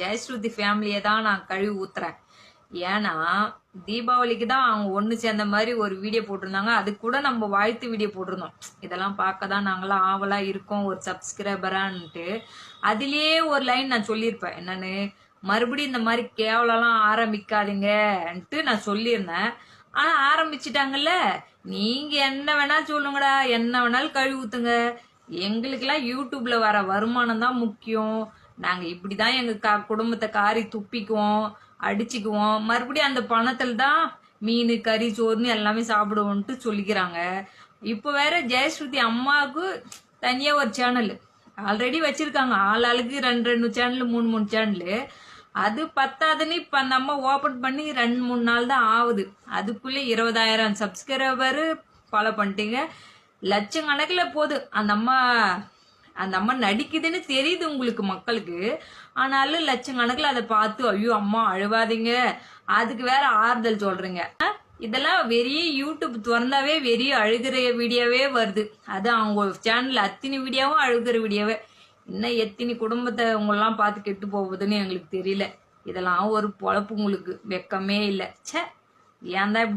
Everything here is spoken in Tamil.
ஜெயஸ்ருதி ஃபேமிலியை தான் நான் கழுவி ஊத்துறேன். ஏன்னா தீபாவளிக்கு தான் அவங்க ஒன்று சேர்ந்த மாதிரி ஒரு வீடியோ போட்டிருந்தாங்க. அது கூட நம்ம வாழ்த்து வீடியோ போட்டிருந்தோம். இதெல்லாம் பார்க்க தான் நாங்களாம் ஆவலா இருக்கோம் ஒரு சப்ஸ்கிரைபரான்ட்டு அதுலேயே ஒரு லைன் நான் சொல்லியிருப்பேன். என்னன்னு? மறுபடியும் இந்த மாதிரி கேவலம்லாம் ஆரம்பிக்காதீங்கன்ட்டு நான் சொல்லியிருந்தேன். ஆனால் ஆரம்பிச்சிட்டாங்கல்ல? நீங்க என்ன வேணா சொல்லுங்கடா. என்ன வேணாலும் கழுவி ஊத்துங்க. எங்களுக்கெல்லாம் யூடியூப்ல வர வருமானம் தான் முக்கியம். நாங்க இப்படிதான் எங்க கா குடும்பத்தை காரி துப்பிக்குவோம் அடிச்சுக்குவோம். மறுபடியும் அந்த பணத்துல தான் மீன் கறி சோறுன்னு எல்லாமே சாப்பிடுவோன்ட்டு சொல்லிக்கிறாங்க. இப்போ வேற ஜெயஸ்ருதி அம்மாவுக்கு தனியா ஒரு சேனல் ஆல்ரெடி வச்சிருக்காங்க. ஆள் ஆளுக்கு ரெண்டு ரெண்டு சேனல் மூணு மூணு சேனல் அது பத்தாதுன்னு இப்ப அந்த அம்மா ஓபன் பண்ணி ரெண்டு மூணு நாள் தான் ஆகுது. அதுக்குள்ளே இருபதாயிரம் சப்ஸ்கிரைபரு ஃபாலோ பண்ணிட்டீங்க. லட்சக்கணக்கில் போகுது. அந்த அம்மா அந்த அம்மா நடிக்குதுன்னு தெரியுது உங்களுக்கு மக்களுக்கு. ஆனாலும் லட்சக்கணக்கில் அதை பார்த்து ஐயோ அம்மா அழுவாதீங்க. அதுக்கு வேற ஆறுதல் சொல்றீங்க. இதெல்லாம் வெறிய யூடியூப் திறந்தாவே வெறிய அழுகிற வீடியோவே வருது. அது அவங்க சேனல்ல அத்தினி வீடியோவும் அழுகிற வீடியோவே. இன்னும் எத்தினி குடும்பத்தை உங்களெல்லாம் பார்த்து கெட்டு போகுதுன்னு எங்களுக்கு தெரியல. இதெல்லாம் ஒரு பொழப்பு உங்களுக்கு. வெக்கமே இல்லை. ச்சே ஏன் தான் இப்படி